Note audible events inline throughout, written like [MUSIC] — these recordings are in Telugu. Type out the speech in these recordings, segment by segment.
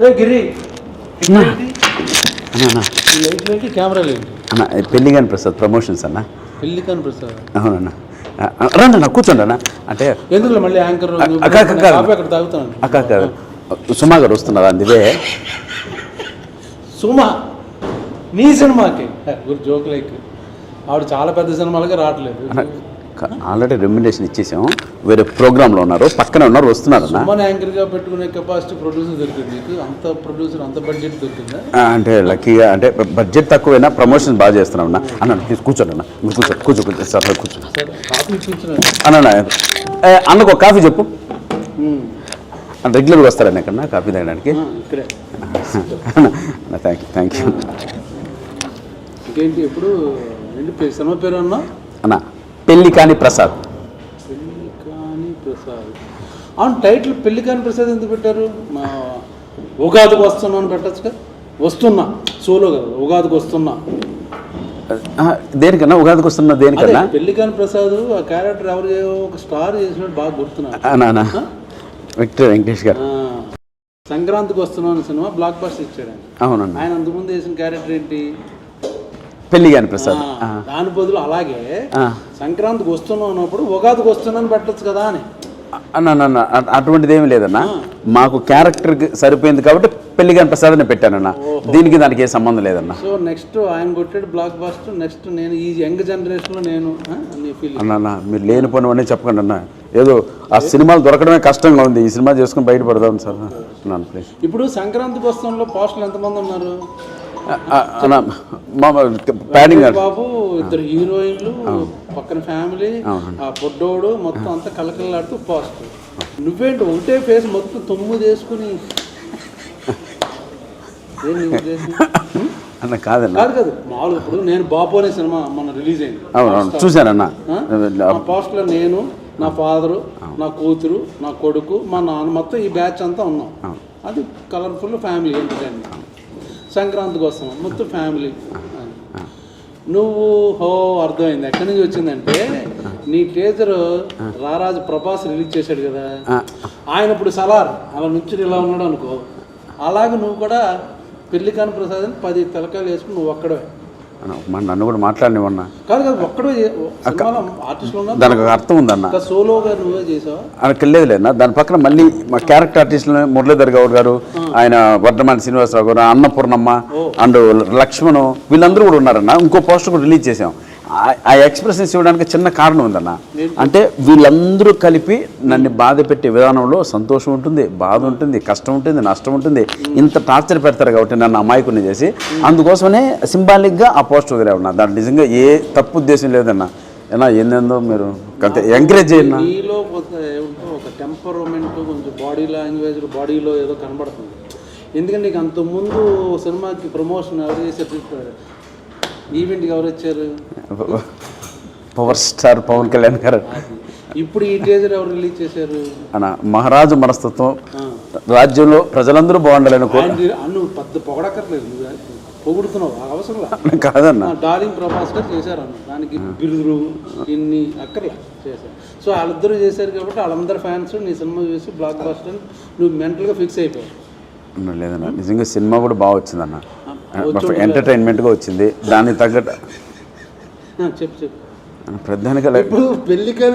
గిరి అన్న. అన్న ప్రసాద్ ప్రమోషన్స్ అన్న. పెళ్ళి కాని ప్రసాద్. అవునన్న. రండి అన్న కూర్చోండి అన్న. అంటే ఎందుకు మళ్ళీ యాంకర్ అక్కడ తాగుతాను అక్క అక్క. సుమా గారు వస్తున్నారు అందువే సుమా నీ సినిమాకి. Joke like. ఆవిడ చాలా పెద్ద సినిమాలకి రావట్లేదు. ఆల్రెడీ రెమ్యునేషన్ ఇచ్చేసాం. వేరే ప్రోగ్రాంలో ఉన్నారు. పక్కనే ఉన్నారు వస్తున్నారు యాంకర్గా పెట్టుకునే కెపాసిటీ ప్రొడ్యూసర్ దొరికింది అంత ప్రొడ్యూసర్ అంత బడ్జెట్ దొరికిందా? అంటే లక్కీగా అంటే బడ్జెట్ తక్కువైనా ప్రమోషన్ బాగా చేస్తున్నాం అన్న. అన్న ప్లీజ్ కూర్చోండి అన్న. మీరు కూర్చో కూర్చో కూర్చో సార్ కూర్చో. అన్న అన్నకు ఒక కాఫీ చెప్పు. రెగ్యులర్గా వస్తారన్న ఎక్కడన్నా కాఫీ తాగడానికి? Thank you thank you. ఇంకేంటి సినిమా పేరు అన్నా? అన్న పెళ్ళి కాని ప్రసాద్. పెళ్ళి కాని ప్రసాద్. అవును టైటిల్ పెళ్ళి కాని ప్రసాద్ ఎందుకు పెట్టారు? మా ఉగాదికి వస్తున్నా అని పెట్టచ్చుగా? వస్తున్నా సోలో కదా ఉగాదికి వస్తున్నా. దేనికన్నా? ఉగాదికి వస్తున్న దేనికన్నా? పెళ్ళి కాని ప్రసాద్ ఆ క్యారెక్టర్ ఎవరు ఒక స్టార్ చేసినట్టు బాగా అన్న విక్టర్ వెంకటేష్ గారు. సంక్రాంతికి వస్తున్నాను సినిమా బ్లాక్ బస్టర్ ఇచ్చాడు అవునన్న. ఆయన అంతకుముందు వేసిన క్యారెక్టర్ ఏంటి? పెళ్ళి కాని ప్రసాద్. దాని బదులు అలాగే. సంక్రాంతికి వస్తున్నాం అన్నప్పుడు ఉగాదికి వస్తున్నాను పెట్టచ్చు కదా అని. అన్న అటువంటిది ఏమి లేదన్న. మాకు క్యారెక్టర్కి సరిపోయింది కాబట్టి పెళ్ళి కాని ప్రసాద్ అని పెట్టానన్న దీనికి దానికి ఏ సంబంధం లేదన్న. సో నెక్స్ట్ ఆయన కొట్టాడు బ్లాక్ బస్టర్ నెక్స్ట్ నేను ఈ యంగ్ జనరేషన్లో నేను ఆ, నీ ఫీలింగ్ అన్న మీరు లేని పని అన్నీ చెప్పకండి అన్న. ఏదో ఆ సినిమాలు దొరకడమే కష్టంగా ఉంది. ఈ సినిమా చేసుకుని బయటపడదాం సార్. ప్లీజ్ ఇప్పుడు సంక్రాంతికి వస్తాంలో పోస్టులు ఎంతమంది ఉన్నారు? ప్యాడింగ్ బాబు ఇద్దరు హీరోయిన్లు పక్కన ఫ్యామిలీ ఆ పొడ్డోడు మొత్తం అంతా కలకలలాడుతూ పోస్ట్ నువ్వేంటి ఒకటే ఫేస్ మొత్తం తొమ్మిది వేసుకుని? ఏం నీ ఉద్దేశం? హ్మ్? [LAUGHS] అన్న కాదన్న. కాదు కాదు మామూలు ఇప్పుడు నేను బాబు అనే సినిమా మొన్న రిలీజ్ అయింది. అవును చూశానన్న పోస్ట్లో నేను నా ఫాదరు నా కూతురు నా కొడుకు మా నాన్న మొత్తం ఈ బ్యాచ్ అంతా ఉన్నాం. అది కలర్ఫుల్ ఫ్యామిలీ ఎంటర్టైన్మెంట్ సంక్రాంతికి వస్తున్నాం మొత్తం ఫ్యామిలీ నువ్వు హో అర్థమైంది. ఎక్కడి నుంచి వచ్చిందంటే నీ టీచర్ రారాజు ప్రభాస్ రిలీజ్ చేశాడు కదా. ఆయన ఇప్పుడు సలార్ అలా నుంచి ఇలా ఉన్నాడు అనుకో. అలాగే నువ్వు కూడా పెళ్ళి కాని ప్రసాద్ అని పది తలకాయలు వేసుకుని నువ్వు ఒక్కడే అన్న, మన నన్ను కూడా మాట్లాడినివన్నా కాదు కాదు ఒక్కడే దానికి ఒక అర్థం ఉందన్న. సోలోగా నువ్వే చేసావా? ఆయనకి లేదులేనా దాని పక్కన మళ్ళీ మా క్యారెక్టర్ ఆర్టిస్టులు మురళీధర్ గౌడ్ గారు ఆయన వర్ధమాన్ శ్రీనివాసరావు గారు అన్నపూర్ణమ్మ అండ్ లక్ష్మణ్ వీళ్ళందరూ కూడా ఉన్నారన్న. ఇంకో పోస్టర్ కూడా రిలీజ్ చేసాం ఆ- ఎక్స్ప్రెషన్స్ ఇవ్వడానికి చిన్న కారణం ఉందన్న. అంటే వీళ్ళందరూ కలిపి నన్ను బాధ పెట్టే విధానంలో సంతోషం ఉంటుంది బాధ ఉంటుంది కష్టం ఉంటుంది నష్టం ఉంటుంది. ఇంత టార్చర్ పెడతారు కాబట్టి నన్ను అమాయకుని చేసి. అందుకోసమనే సింబాలిక్గా ఆ పోస్టర్ వదిలే ఉన్నా దాంట్లో నిజంగా ఏ తప్పు ఉద్దేశం లేదన్న. ఏనా ఏందేందో మీరు ఎంకరేజ్ చేయండి ఒక టెంపరమెంట్ కొంచెం బాడీ లాంగ్వేజ్ బాడీలో ఏదో కనబడుతుంది. ఎందుకంటే నీకు అంత ముందు సినిమాకి ప్రమోషన్ ఎవరు చేశారు ఈవెంట్కి ఎవరు వచ్చారు? పవర్ స్టార్ పవన్ కళ్యాణ్ గారు. ఇప్పుడు ఈ టేజర్ ఎవరు రిలీజ్ చేశారు? అన్న మహారాజు మనస్తత్వం. రాజ్యంలో ప్రజలందరూ బాగుండాలని అన్ను పెద్ద పొగడక్కర్లేదు. నువ్వు పొగుడుతున్నావు. అవసరం కాదన్న. డార్లింగ్ ప్రభాస్ గారు చేశారన్న దానికి బిరుదులు ఇన్ని అక్కర్లే చేశారు. సో వాళ్ళిద్దరూ చేశారు కాబట్టి వాళ్ళందరి ఫ్యాన్స్ నీ సినిమా చూసి బ్లాక్ బస్టర్ నువ్వు మెంటల్గా ఫిక్స్ అయిపోయావు. అన్న, లేదన్న. నిజంగా సినిమా కూడా బాగా వచ్చిందన్న. ఎంటర్టైన్మెంట్గా వచ్చింది. దానికి తగ్గట్టు చెప్పు చెప్పు. ప్రధానిగా ఇప్పుడు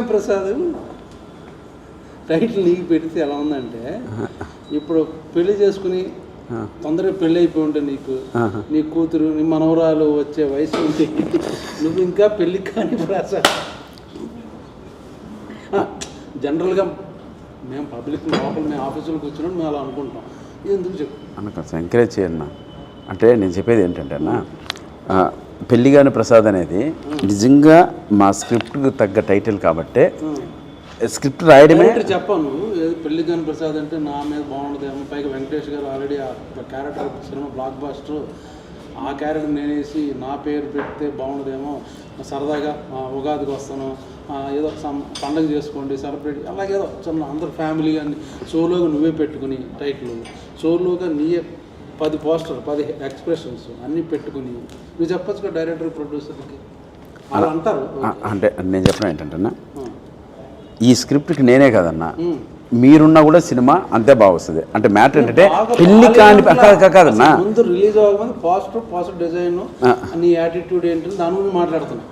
ప్రసాద్ టైటిల్ నీకు పెడితే ఎలా ఉందంటే ఇప్పుడు పెళ్ళి చేసుకుని తొందరగా పెళ్ళి అయిపోయి ఉంటే నీకు నీ కూతురు నీ మనవరాలు వచ్చే వయసు ఉంది నువ్వు ఇంకా పెళ్ళి కాని ప్రసాద్. జనరల్గా మేము పబ్లిక్ లోపల మేము ఆఫీసులో కూర్చున్నాం మేము అలా అనుకుంటాం. ఎందుకు చెప్పు? అన్న కొంచెం ఎంకరేజ్ చేయన్న అంటే నేను చెప్పేది ఏంటంటే అన్న ఆ, పెళ్ళిగాని ప్రసాద్ అనేది నిజంగా మా స్క్రిప్ట్కి తగ్గ టైటిల్ కాబట్టే స్క్రిప్ట్ రాయడమే చెప్పాను కాని ప్రసాద్ అంటే నా మీద బాగుండదేమో పైగా వెంకటేష్ గారు ఆల్రెడీ ఆ క్యారెక్టర్ సినిమా బ్లాక్ బాస్టర్ ఆ క్యారెక్టర్ నేనేసి నా పేరు పెడితే బాగుండదేమో సరదాగా ఉగాదికి వస్తాను ఏదో సమ్ పండగ చేసుకోండి సెలబ్రేట్ అలాగేదో చిన్న అందరు ఫ్యామిలీ కానీ సోలోగా నువ్వే పెట్టుకుని టైటిల్. సోలోగా నీయే పది పోస్టర్ పది ఎక్స్ప్రెషన్స్ అన్నీ పెట్టుకుని నువ్వు చెప్పచ్చు కదా డైరెక్టర్ ప్రొడ్యూసర్కి అలా అంటారు అంటే నేను చెప్పడం ఏంటంటే. ఈ స్క్రిప్ట్కి నేనే కదన్నా. మీరున్నా కూడా సినిమా అంతే బాగా వస్తుంది అంటే మ్యాటర్ ఏంటంటే పెళ్ళి కాని కాదు కాదన్నా ముందు రిలీజ్ అవ్వకముందు పాజిటివ్ పాజిటివ్ డిజైన్. నీ యాటిట్యూడ్ ఏంటి దాని గురించి మాట్లాడుతున్నా.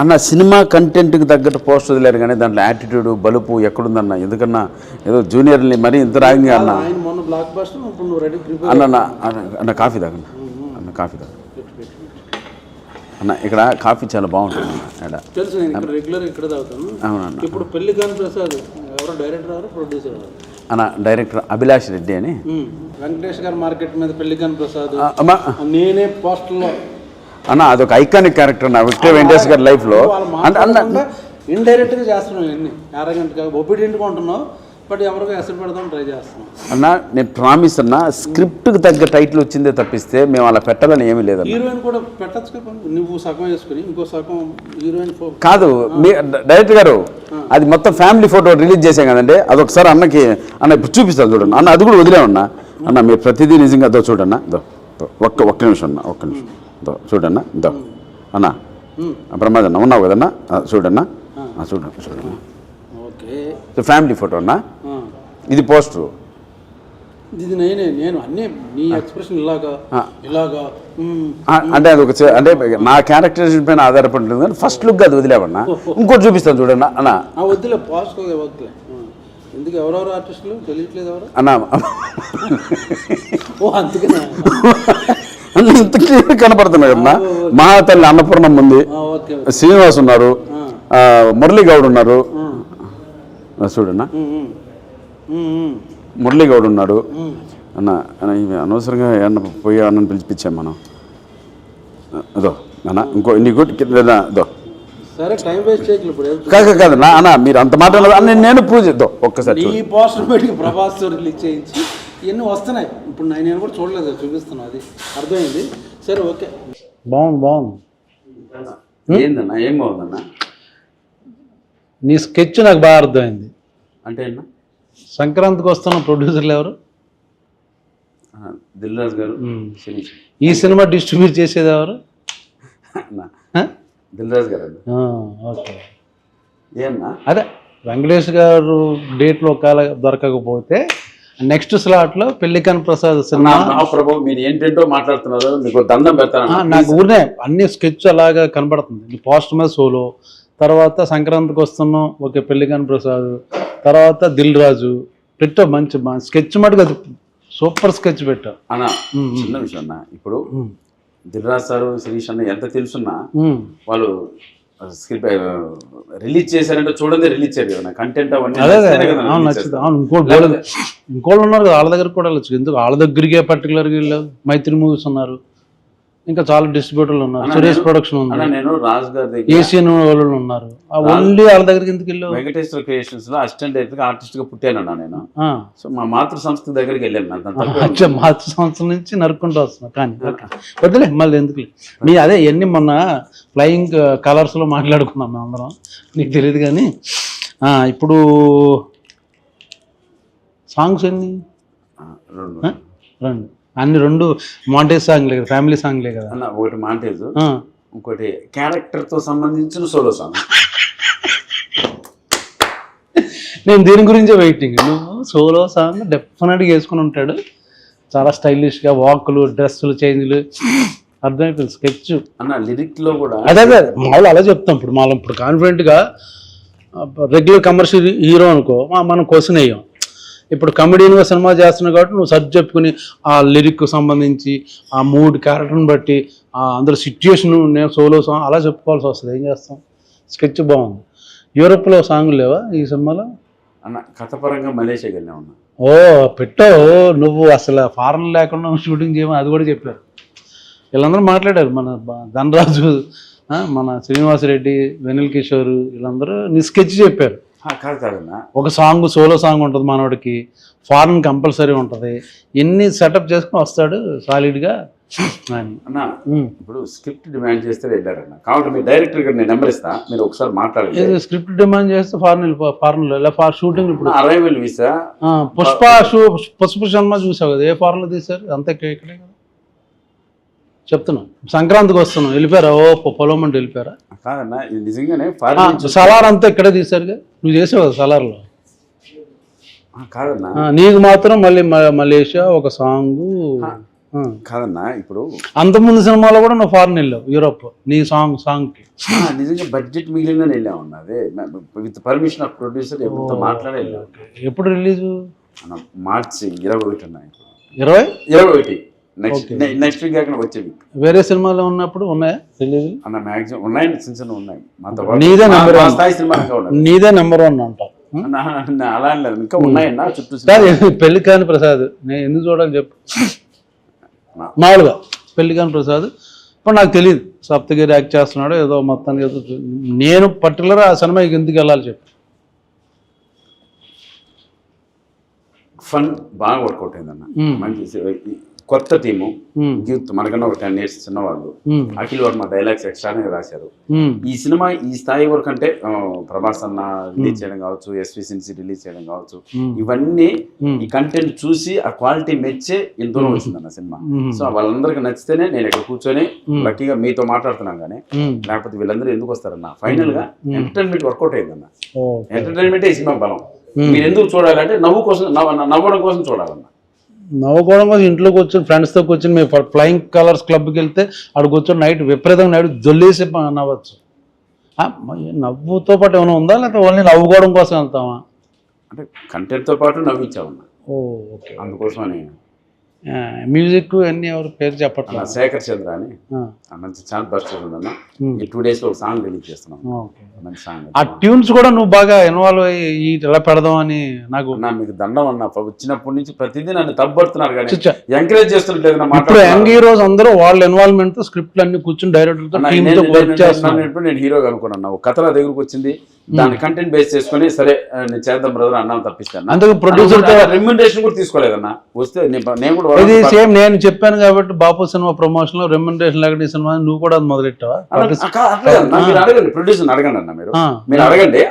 అన్నా, సినిమా కంటెంట్కి తగ్గట్టు పోస్ట్ వదిలేరు కానీ దాంట్లో యాటిట్యూడ్ బలుపు ఎక్కడుందన్న? ఎందుకన్నా? ఏదో జూనియర్ని మరీ ఇంత రాగింగ్ అన్న. ఆయన మొన్న బ్లాక్ బస్టర్ ఇప్పుడు నువ్వు రెడీ ప్రిపేర్ అన్న అన్న, కాఫీ తాగన్న అన్న కాఫీ తాగ అన్న ఇక్కడ కాఫీ చాలా బాగుంటుంది అన్న ఇక్కడ తెలుసు నేను ఇక్కడ రెగ్యులర్ ఇక్కడ తాగుతాను. అవునన్న. ఇప్పుడు పెళ్ళి కాని ప్రసాద్ ఎవరో డైరెక్టర్ ఎవరు ప్రొడ్యూసర్ ఎవరు అన్న డైరెక్టర్ అభిలాష్ రెడ్డి అని. వెంకటేష్ గారు మార్కెట్ మీద పెళ్ళి కాని ప్రసాద్ నేనే పోస్టర్లో. అన్న అదొక ఐకానిక్ క్యారెక్టర్ నా విక్టర్ వెంకటేష్ గారి లైఫ్లో ఇండైరెక్ట్గా చేస్తున్నాం ఇవన్నీ. అరగంటగా ఒబీడియంట్గా ఉంటున్నావు బట్ ఎవరికో ఎసరు పెడదాం ట్రై చేస్తున్నాం. అన్న నేను ప్రామిస్ అన్న స్క్రిప్ట్కి తగ్గ టైటిల్ వచ్చిందే తప్పిస్తే మేము అలా పెట్టాలని ఏమీ లేదన్న. హీరోయిన్ కూడా పెట్టచ్చు కదా నువ్వు సగం వేసుకుని ఇంకో సగం హీరోయిన్ కాదు మీ డైరెక్టర్ గారు అది మొత్తం ఫ్యామిలీ ఫోటో రిలీజ్ చేసాం కదండి అది ఒకసారి అన్నకి అన్న ఇప్పుడు చూపిస్తాను చూడండి. అన్న అది కూడా వదిలేమన్నా? అన్న మీరు ప్రతిదీ నిజంగా దో చూడన్న దో. ఒక్క ఒక్క నిమిషం అన్న ఒక్క నిమిషం. దో చూడన్న దో. అన్న ప్రమాద్ అన్న ఉన్నావు కదన్నా? చూడన్నా చూడండి చూడన్నా ఫ్యామిలీ ఫోటో అన్న? ఆ. ఇది పోస్టరు. ఇది నేనే నేను అన్నీ నీ ఎక్స్ప్రెషన్ ఇలాగా. ఇలాగా. అంటే అది ఒక అంటే నా క్యారెక్టరేషన్ పైన ఆధారపడి ఉంటుంది కానీ ఫస్ట్ లుక్ అది వదిలేవన్నా. ఇంకోటి చూపిస్తాను చూడన్నా అన్న. వద్దులే వద్దులే. ఆ. ఎందుకు ఎవరెవరు ఆర్టిస్టులు తెలియట్లేదు ఎవరు? అన్న. ఓ అందుకనే అన్న. ఇంత క్లియర్ కనపడుతున్నాయి మహాతల్లి అన్నపూర్ణం ఉంది. శ్రీనివాస్ ఉన్నారు. మురళీ గౌడ్ ఉన్నారు. చూడన్నా? ఉమ్, ఉమ్. ఉమ్, ఉమ్. మురళీ గౌడ్ ఉన్నాడు అన్న అనవసరంగా అన్న పోయి అన్నని పిలిపించాం మనం. అదో అన్న ఇంకో నీకు అదో. సరే టైం వేస్ట్ చేయకలు ఇప్పుడు ఏం కాదు కాదు, నా అన్న మీరు అంత మాట నేను పూజ ఒక్కసారి చూడు. పోస్టర్ పెట్టి ప్రభాస్ రిలీజ్ చేయించి ఇవన్నీ వస్తున్నాయి. ఇప్పుడు నేను నేను కూడా చూడలేదు చూపిస్తున్నా అది అర్థమైంది. సరే ఓకే. బాగుంది బాగుంది. ఏందన్నా ఏం బాగుందన్నా? నీ స్కెచ్ నాకు బాగా అర్థమైంది. అంటే సంక్రాంతికి వస్తున్న ప్రొడ్యూసర్లు ఎవరు? దిల్రాజ్ గారు. ఈ సినిమా డిస్ట్రిబ్యూట్ చేసేది ఎవరు? దిల్రాజ్ గారు ఓకే. ఏమన్నా అదే వెంకటేష్ గారు డేట్లో ఒకవేళ దొరకకపోతే నెక్స్ట్ స్లాట్లో పెళ్ళికన్ ప్రసాద్ సినిమా. ప్రభు మీరు ఏంటంటో మాట్లాడుతున్నారు. మీకు దండం పెడతాను నాకు ఊరినే అన్ని స్కెచ్ అలాగా కనపడుతుంది పోస్ట్ మీద సోలో తర్వాత సంక్రాంతికి వస్తున్నాం ఓకే పెళ్ళికన్ ప్రసాద్. తర్వాత దిల్ రాజు. పెట్టావు మంచి స్కెచ్ మటుకు అది సూపర్ స్కెచ్ పెట్టావు అన్న చిన్న విషయం అన్న. ఇప్పుడు దిల్రాజ్ సారు శిరీష్ అన్న ఎంత తెలుసున్నా. వాళ్ళు స్క్రిప్ట్ రిలీజ్ చేశారంటే చూడండి రిలీజ్ చేయరు కదా కంటెంట్ అవన్నీ అవును ఇంకోటి ఇంకోళ్ళు ఉన్నారు కదా వాళ్ళ దగ్గర కూడా వెళ్ళచ్చు. ఎందుకు? వాళ్ళ దగ్గరికే పర్టికులర్గా వెళ్ళావు? మైత్రి మూవీస్ ఉన్నారు. ఇంకా చాలా డిస్ట్రిబ్యూటర్లు ఉన్నారు. సురేష్ ప్రొడక్షన్ ఉంది. నేను రాజ్ గారి దగ్గర ఏషియన్ వాళ్ళు ఉన్నారు. ఓన్లీ వాళ్ళ దగ్గరికి ఎందుకు వెళ్ళావు? వెంకటేశ్వర క్రియేషన్స్లో అసిస్టెంట్ డైరెక్టర్ ఆర్టిస్ట్గా పుట్టానన్నా నేను. సో మా మాతృ సంస్థ దగ్గరికి వెళ్ళాను. అచ్చా మార్చి సంవత్సరం నుంచి నరుక్కుంటూ వస్తున్నా. కానీ. వద్దులే మళ్ళీ ఎందుకులే మీ అదే ఎన్ని మొన్న ఫ్లయింగ్ కలర్స్లో మాట్లాడుకున్నాం మేము అందరం. నీకు తెలియదు కానీ ఇప్పుడు సాంగ్స్ ఎన్ని? రెండు? రెండు. అన్ని రెండు మాంటేజ్ సాంగ్లే కదా ఫ్యామిలీ సాంగ్లే కదా. అన్న ఒకటి మాంటేజ్. ఇంకోటి క్యారెక్టర్తో సంబంధించిన సోలో సాంగ్ నేను దీని గురించే వెయిటింగ్ నువ్వు సోలో సాంగ్ డెఫినెట్గా వేసుకుని ఉంటాడు. చాలా స్టైలిష్గా వాకులు డ్రెస్సులు చేంజ్లు అర్థమైపోయింది స్కెచ్ అన్న లిరిక్లో కూడా అదే అదే మామూలు అలా చెప్తాం. ఇప్పుడు మనం ఇప్పుడు కాన్ఫిడెంట్గా రెగ్యులర్ కమర్షియల్ హీరో అనుకో మనం క్వశ్చన్ వేయం. ఇప్పుడు కమెడీన్గా సినిమా చేస్తున్నావు కాబట్టి నువ్వు సర్చ్ చెప్పుకుని ఆ లిరిక్ సంబంధించి ఆ మూడ్ క్యారెక్టర్ని బట్టి ఆ అందులో సిచ్యుయేషన్ నేను సోలో సాంగ్ అలా చెప్పుకోవాల్సి వస్తుంది. ఏం చేస్తాం? స్కెచ్ బాగుంది. యూరోప్లో సాంగ్లు లేవా ఈ సినిమాలో? అన్న కథపరంగా మలేషియాకి వెళ్ళా ఉన్నా. ఓ పెట్టావు. నువ్వు అసలు ఫారెన్ లేకుండా షూటింగ్ చేయమని అది కూడా చెప్పారు. వీళ్ళందరూ మాట్లాడారు. మన ధనరాజు మన శ్రీనివాసరెడ్డి వెనిల్ కిషోర్ వీళ్ళందరూ నీ స్కెచ్ చెప్పారు. కాదన్న ఒక సాంగ్ సోలో సాంగ్ ఉంటుంది మనోడికి. ఫారెన్ కంపల్సరీ ఉంటుంది. ఎన్ని సెటప్ చేసుకుని వస్తాడు సాలిడ్గా అని. అన్న. ఇప్పుడు స్క్రిప్ట్ డిమాండ్ చేస్తే వెళ్ళారన్న కాబట్టి మీ డైరెక్టర్ గారు నేను నెంబర్ ఇస్తా. మీరు ఒకసారి మాట్లాడండి. స్క్రిప్ట్ డిమాండ్ చేస్తే ఫారెన్ వెళ్ళిపో ఫారెన్లో ఇలా ఫార్ షూటింగ్ ఇప్పుడు. అరైవల్ వీసా పుష్ప షూ పుష్ప సినిమా చూసావు కదా ఏ ఫారెన్లో తీశారు? అంతా ఇక్కడే కదా. చెప్తున్నా. సంక్రాంతికి వస్తున్నాం. వెళ్ళిపోయారా? ఓ పొలం అంటే వెళ్ళిపోయారా? కాదన్న ఇది నిజంగానే ఆ, ఫారిన్ నుంచి సలార్ అంతా ఇక్కడే తీశారుగా? నువ్వు చేసావు కదా సలార్లో? ఆ, కాదన్నా. నీకు మాత్రం మళ్ళీ మ- మలేషియా ఒక సాంగ్. కాదన్నా ఇప్పుడు అంతకుముందు సినిమాలో కూడా నువ్వు ఫారెన్ వెళ్ళావు యూరోప్. నీ సాంగ్ సాంగ్కి. ఆ, నిజంగా బడ్జెట్ మిగిలిన వెళ్ళామన్నా అదే. విత్ పర్మిషన్ ఆఫ్ ప్రొడ్యూసర్ ఎవరితో మాట్లాడే వెళ్ళాం ఎప్పుడు రిలీజు? మార్చి ఇరవై ఒకటి ఉన్నాయి ఇరవై? ఇరవై ఒకటి. నెక్స్ట్ నెక్స్ట్ వీక్ కాకుండా వచ్చే వీక్ వేరే సినిమాలో ఉన్నప్పుడు ఉన్నాయా రిలీజ్ అన్న మ్యాక్సిమం ఉన్నాయండి చిన్న చిన్న ఉన్నాయి. మాతో నీదే మా one. స్థాయి సినిమా నీదే నెంబర్ వన్ అన్న, అలా లేదు. ఇంకా ఉన్నాయన్న చుట్టూ పెళ్ళి కాని ప్రసాద్ నేను ఎందుకు చూడాలి చెప్పు. [LAUGHS] మామూలుగా పెళ్ళి కాని ప్రసాద్. ఇప్పుడు నాకు తెలియదు సప్తగిరి యాక్ట్ చేస్తున్నాడు ఏదో మొత్తానికి ఏదో నేను పర్టికులర్ ఆ సినిమాకి ఎందుకు వెళ్ళాలి చెప్పు. ఫన్ బాగా వర్కౌట్ అయిందన్న. మంచి కొత్త టీము. యూత్ మనకన్నా ఒక టెన్ ఇయర్స్ చిన్నవాళ్ళు. అఖిల్ వర్మ డైలాగ్స్ ఎక్స్ట్రానే రాశారు. ఈ సినిమా ఈ స్థాయి వరకు అంటే ప్రభాస్ అన్న రిలీజ్ చేయడం కావచ్చు ఎస్వి సిన్సి రిలీజ్ చేయడం కావచ్చు. ఇవన్నీ. ఈ కంటెంట్ చూసి ఆ క్వాలిటీ మెచ్చే ఇంత దూరం వచ్చిందన్న సినిమా. సో వాళ్ళందరికీ నచ్చితేనే నేను ఇక్కడ కూర్చొని లక్కీగా మీతో మాట్లాడుతున్నాను కానీ. లేకపోతే వీళ్ళందరూ ఎందుకు వస్తారన్న ఫైనల్గా ఎంటర్టైన్మెంట్ వర్కౌట్ అయిందన్న. ఎంటర్టైన్మెంటే ఈ సినిమా బలం మీరు ఎందుకు చూడాలంటే నవ్వు కోసం నవ్వ- నవ్వడం కోసం చూడాలన్న నవ్వుకోవడం కోసం ఇంట్లో కూర్చొని ఫ్రెండ్స్తో కూర్చొని మేము ఫ్లయింగ్ కలర్స్ క్లబ్కి వెళ్తే అక్కడ కూర్చొని నైట్ విపరీతంగా నైట్ జొల్లేసి నవ్వచ్చు. నవ్వుతో పాటు ఏమైనా ఉందా? లేకపోతే ఓన్లీ నవ్వుకోవడం కోసం వెళ్తామా అంటే కంటెంట్తో పాటు నవ్వించామన్న ఓ ఓకే. అందుకోసమని మ్యూజిక్ అన్నీ ఎవరు పేరు చెప్పట్లా అన్న శేఖర్ చంద్ర అని. మంచి ఛాన్స్ బస్ట్ ఉందన్న. ఈ టూ డేస్లో ఒక సాంగ్ రిలీజ్ చేస్తున్నాం. ఓకే. మంచి సాంగ్ ఆ ట్యూన్స్ కూడా నువ్వు బాగా ఇన్వాల్వ్ అయ్యి ఇలా పెడదాం అని నాకు అన్న మీకు దండం అన్న వచ్చినప్పటి నుంచి ప్రతిదీ నన్ను తప్పడుతున్నారు కానీ. ఎంకరేజ్ చేస్తుంటలేదు నా ఇప్పుడు యంగ్ హీరోస్ అందరూ వాళ్ళ ఇన్వాల్వ్మెంట్తో స్క్రిప్ట్లు అన్ని కూర్చొని డైరెక్టర్తో టీమ్తో వర్క్ చేస్తున్నారు నేను హీరోగా అనుకున్నాను ఒక కథ నా దగ్గరకు వచ్చింది. దాని కంటెంట్ బేస్ చేసుకొని సరే నేను చేద్దాం బ్రదర్ అన్నాను తప్పిస్తాను అందుకు ప్రొడ్యూసర్ రెమ్యునరేషన్ కూడా తీసుకోలేదన్న వస్తే నేను కూడా ఇది సేమ్ నేను చెప్పాను కాబట్టి బాపు సినిమా ప్రమోషన్లో రెమ్యునరేషన్ లేకపోతే ఈ సినిమా నువ్వు కూడా అది మొదలెట్టావా? అన్న, అన్న. మీరు అడగండి ప్రొడ్యూసర్ అడగండి అన్న మీరు. మీరు అడగండి.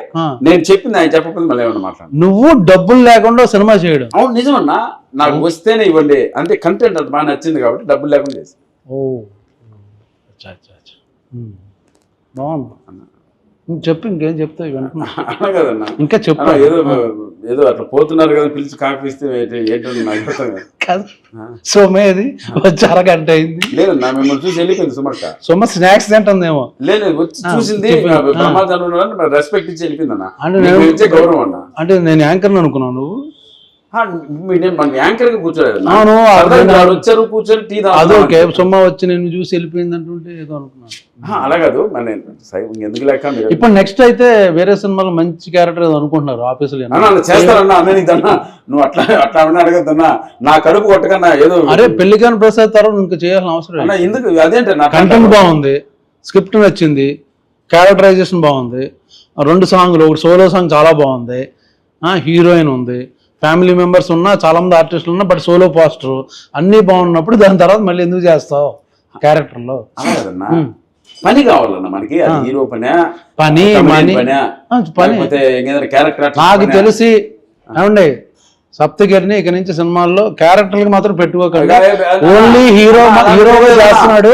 నేను చెప్పింది ఆయన చెప్పకపోతే మళ్ళీ ఏమన్నా మాట్లాడు నువ్వు డబ్బులు లేకుండా సినిమా చేయడం. అవును నిజమన్నా. నాకు వస్తేనే ఇవ్వండి. అంటే కంటెంట్ అది బాగా నచ్చింది కాబట్టి డబ్బులు లేకుండా చేసి ఓ. అచ్చా అచ్చా అచ్చా. బాగుంది. నువ్వు చెప్పు ఇంకేం చెప్తావు [LAUGHS] కదన్నా. ఇంకా చెప్పు. ఏదో ఏదో అట్లా పోతున్నారు కదా పిలిచి కాఫీ ఇస్తే నాకు అర్థం కాదు. కాదు. సోమేది వచ్చి అరగంట అయింది. లేదన్నా మిమ్మల్ని చూసి వెళ్ళిపోయింది సుమక్క సొమ్మ స్నాక్స్ తింటుందేమో. లేదు వచ్చి చూసింది ప్రమాదం రెస్పెక్ట్ ఇచ్చి వెళ్ళిపోయింది అన్న అంటే గౌరవం అన్న. అంటే నేను యాంకర్ అనుకున్నావు నువ్వు. నేను మన యాంకర్గా కూర్చోలేదు. అవును, వచ్చారు కూర్చొని టీ అదోకే సొమ్మ వచ్చి నేను చూసి వెళ్ళిపోయింది అంటుంటే ఏదో అనుకున్నాను. అలా కాదు ఎందుకు లేక మీరు ఇప్పుడు నెక్స్ట్ అయితే వేరే సినిమాలో మంచి క్యారెక్టర్ ఏదో అనుకుంటున్నారు ఆఫీసులో చేస్తారన్నా అన్న నువ్వు అట్లా అట్లా అన్న అడగద్దన్నా. నా కడుపు కొట్టకన్నా ఏదో అరే పెళ్ళికాని ప్రసాద్ తర్వాత ఇంకా చేయాల్సిన అవసరం. ఎందుకు? అదేంటి నా కంటెంట్ బాగుంది స్క్రిప్ట్ నచ్చింది క్యారెక్టరైజేషన్ బాగుంది రెండు సాంగ్లు ఒకటి సోలో సాంగ్ చాలా బాగుంది హీరోయిన్ ఉంది. ఫ్యామిలీ మెంబర్స్ ఉన్నా చాలా మంది ఆర్టిస్టులు ఉన్నా బట్ సోలో పోస్టర్ అన్నీ బాగున్నప్పుడు దాని తర్వాత మళ్ళీ ఎందుకు చేస్తావు క్యారెక్టర్లో? కదన్నా. పని కావాలన్న మనకి హీరో పనే పని పనే క్యారెక్టర్ నాకు తెలిసి ఏమండి సప్తగిరిని ఇక నుంచి సినిమాల్లో క్యారెక్టర్లకు మాత్రం పెట్టుకోకండి. ఓన్లీ హీరో హీరోగా చేస్తున్నాడు.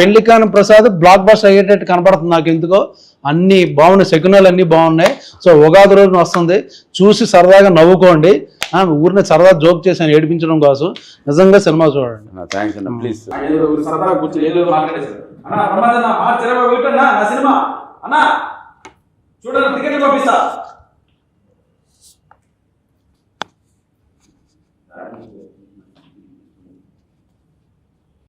పెళ్ళికాని ప్రసాద్ బ్లాక్ బస్టర్ అయ్యేటట్టు కనపడుతుంది నాకు ఎందుకో. అన్ని బాగున్నాయి శకునాలు అన్ని బాగున్నాయి. సో ఉగాది రోజున వస్తుంది. చూసి సరదాగా నవ్వుకోండి. ఊరిని సరదా జోక్ చేశాను ఏడిపించడం కోసం నిజంగా సినిమా చూడండి. థ్యాంక్స్ అన్న ప్లీజ్ సరదాగా కూర్చొని ఏదో